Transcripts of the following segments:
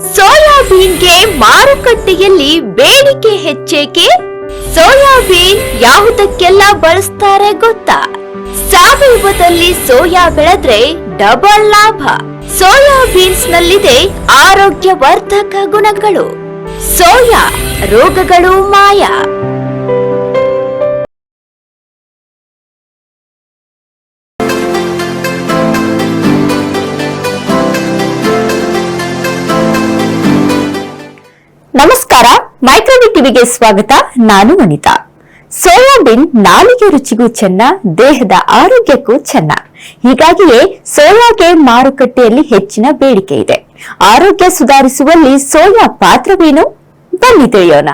ಸೋಯಾಬೀನ್ಗೆ ಮಾರುಕಟ್ಟೆಯಲ್ಲಿ ಬೇಡಿಕೆ ಹೆಚ್ಚೇಕೆ? ಸೋಯಾಬೀನ್ ಯಾವುದಕ್ಕೆಲ್ಲ ಬಳಸ್ತಾರೆ ಗೊತ್ತಾ? ಸಾವಯವದಲ್ಲಿ ಸೋಯಾ ಬೆಳೆದ್ರೆ ಡಬಲ್ ಲಾಭ. ಸೋಯಾಬೀನ್ಸ್ ನಲ್ಲಿದೆ ಆರೋಗ್ಯವರ್ಧಕ ಗುಣಗಳು. ಸೋಯಾ ರೋಗಗಳು ಮಾಯ. ಮೈಕ್ರೋಬಿ ಟಿವಿಗೆ ಸ್ವಾಗತ, ನಾನು ವನಿತಾ. ಸೋಯಾಬೀನ್ ನಾಲಿಗೆ ರುಚಿಗೂ ಚೆನ್ನ, ದೇಹದ ಆರೋಗ್ಯಕ್ಕೂ ಚೆನ್ನ. ಹೀಗಾಗಿಯೇ ಸೋಯಾಗೆ ಮಾರುಕಟ್ಟೆಯಲ್ಲಿ ಹೆಚ್ಚಿನ ಬೇಡಿಕೆ ಇದೆ. ಆರೋಗ್ಯ ಸುಧಾರಿಸುವಲ್ಲಿ ಸೋಯಾ ಪಾತ್ರವೇನು? ಬನ್ನಿ ತಿಳಿಯೋಣ.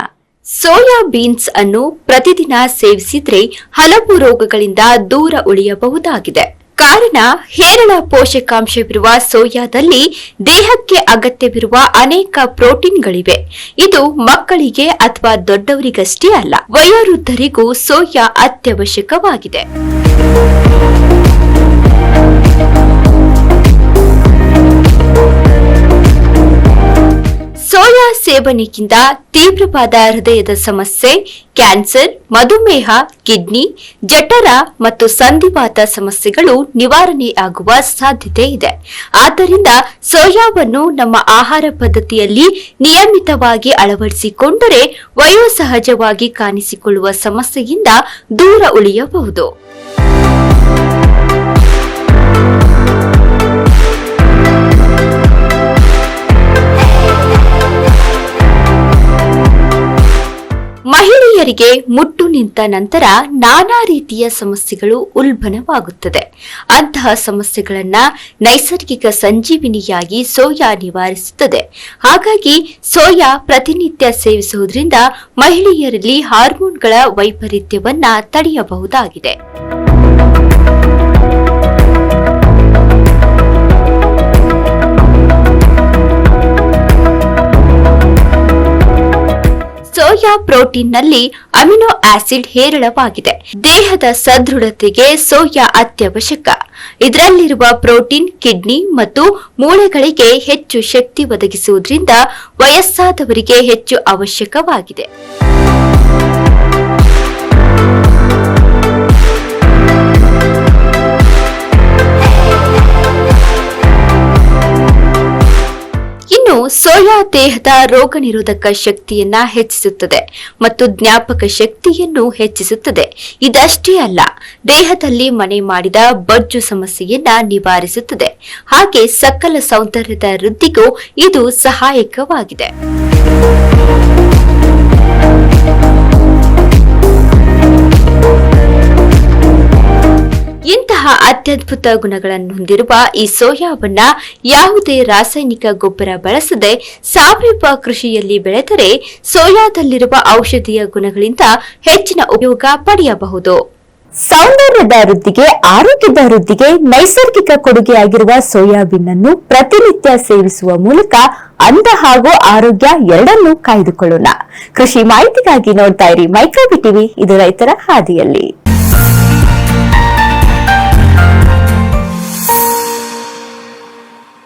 ಸೋಯಾ ಬೀನ್ಸ್ ಅನ್ನು ಪ್ರತಿದಿನ ಸೇವಿಸಿದ್ರೆ ಹಲವು ರೋಗಗಳಿಂದ ದೂರ ಉಳಿಯಬಹುದಾಗಿದೆ. ಕಾರಣ ಹೇರಳ ಪೋಷಕಾಂಶವಿರುವ ಸೋಯಾದಲ್ಲಿ ದೇಹಕ್ಕೆ ಅಗತ್ಯವಿರುವ ಅನೇಕ ಪ್ರೋಟೀನ್ಗಳಿವೆ. ಇದು ಮಕ್ಕಳಿಗೆ ಅಥವಾ ದೊಡ್ಡವರಿಗಷ್ಟೇ ಅಲ್ಲ, ವಯೋವೃದ್ಧರಿಗೂ ಸೋಯಾ ಅತ್ಯವಶ್ಯಕವಾಗಿದೆ. ಸೇವನೆಯಿಂದ ತೀವ್ರವಾದ ಹೃದಯದ ಸಮಸ್ಯೆ, ಕ್ಯಾನ್ಸರ್, ಮಧುಮೇಹ, ಕಿಡ್ನಿ, ಜಠರ ಮತ್ತು ಸಂಧಿವಾತ ಸಮಸ್ಯೆಗಳು ನಿವಾರಣೆಯಾಗುವ ಸಾಧ್ಯತೆ ಇದೆ. ಆದ್ದರಿಂದ ಸೋಯಾವನ್ನು ನಮ್ಮ ಆಹಾರ ಪದ್ಧತಿಯಲ್ಲಿ ನಿಯಮಿತವಾಗಿ ಅಳವಡಿಸಿಕೊಂಡರೆ ವಯೋಸಹಜವಾಗಿ ಕಾಣಿಸಿಕೊಳ್ಳುವ ಸಮಸ್ಯೆಯಿಂದ ದೂರ ಉಳಿಯಬಹುದು. ಮಹಿಳೆಯರಿಗೆ ಮುಟ್ಟು ನಿಂತ ನಂತರ ನಾನಾ ರೀತಿಯ ಸಮಸ್ಯೆಗಳು ಉಲ್ಬಣವಾಗುತ್ತದೆ. ಅಂತಹ ಸಮಸ್ಯೆಗಳನ್ನ ನೈಸರ್ಗಿಕ ಸಂಜೀವಿನಿಯಾಗಿ ಸೋಯಾ ನಿವಾರಿಸುತ್ತದೆ. ಹಾಗಾಗಿ ಸೋಯಾ ಪ್ರತಿನಿತ್ಯ ಸೇವಿಸುವುದರಿಂದ ಮಹಿಳೆಯರಲ್ಲಿ ಹಾರ್ಮೋನ್ಗಳ ವೈಪರೀತ್ಯವನ್ನ ತಡೆಯಬಹುದಾಗಿದೆ. ಪ್ರೋಟೀನ್ನಲ್ಲಿ ಅಮಿನೋ ಆಸಿಡ್ ಹೇರಳವಾಗಿದೆ. ದೇಹದ ಸದೃಢತೆಗೆ ಸೋಯಾ ಅತ್ಯವಶ್ಯಕ. ಇದರಲ್ಲಿರುವ ಪ್ರೋಟೀನ್, ಕಿಡ್ನಿ ಮತ್ತು ಮೂಳೆಗಳಿಗೆ ಹೆಚ್ಚು ಶಕ್ತಿ ಒದಗಿಸುವುದರಿಂದ ವಯಸ್ಸಾದವರಿಗೆ ಹೆಚ್ಚು ಅವಶ್ಯಕವಾಗಿದೆ. ಸೋಯಾ ದೇಹದ ರೋಗ ನಿರೋಧಕ ಶಕ್ತಿಯನ್ನ ಹೆಚ್ಚಿಸುತ್ತದೆ ಮತ್ತು ಜ್ಞಾಪಕ ಶಕ್ತಿಯನ್ನು ಹೆಚ್ಚಿಸುತ್ತದೆ. ಇದಷ್ಟೇ ಅಲ್ಲ, ದೇಹದಲ್ಲಿ ಮನೆ ಮಾಡಿದ ಬೊಜ್ಜು ಸಮಸ್ಯೆಯನ್ನ ನಿವಾರಿಸುತ್ತದೆ. ಹಾಗೆ ಸಕಲ ಸೌಂದರ್ಯದ ವೃದ್ಧಿಗೂ ಇದು ಸಹಾಯಕವಾಗಿದೆ. ಇಂತಹ ಅತ್ಯದ್ಭುತ ಗುಣಗಳನ್ನು ಹೊಂದಿರುವ ಈ ಸೋಯಾವನ್ನ ಯಾವುದೇ ರಾಸಾಯನಿಕ ಗೊಬ್ಬರ ಬಳಸದೆ ಸಾವಯವ ಕೃಷಿಯಲ್ಲಿ ಬೆಳೆದರೆ ಸೋಯಾದಲ್ಲಿರುವ ಔಷಧೀಯ ಗುಣಗಳಿಂದ ಹೆಚ್ಚಿನ ಉಪಯೋಗ ಪಡೆಯಬಹುದು. ಸೌಂದರ್ಯದ ವೃದ್ಧಿಗೆ, ಆರೋಗ್ಯದ ವೃದ್ಧಿಗೆ ನೈಸರ್ಗಿಕ ಕೊಡುಗೆಯಾಗಿರುವ ಸೋಯಾಬೀನ್ ಅನ್ನು ಪ್ರತಿನಿತ್ಯ ಸೇವಿಸುವ ಮೂಲಕ ಅಂದ ಹಾಗೂ ಆರೋಗ್ಯ ಎರಡನ್ನೂ ಕಾಯ್ದುಕೊಳ್ಳೋಣ. ಕೃಷಿ ಮಾಹಿತಿಗಾಗಿ ನೋಡ್ತಾ ಇರಿ ಮೈಕ್ರೋಬಿ ಟಿವಿ, ಇದು ರೈತರ ಹಾದಿಯಲ್ಲಿ.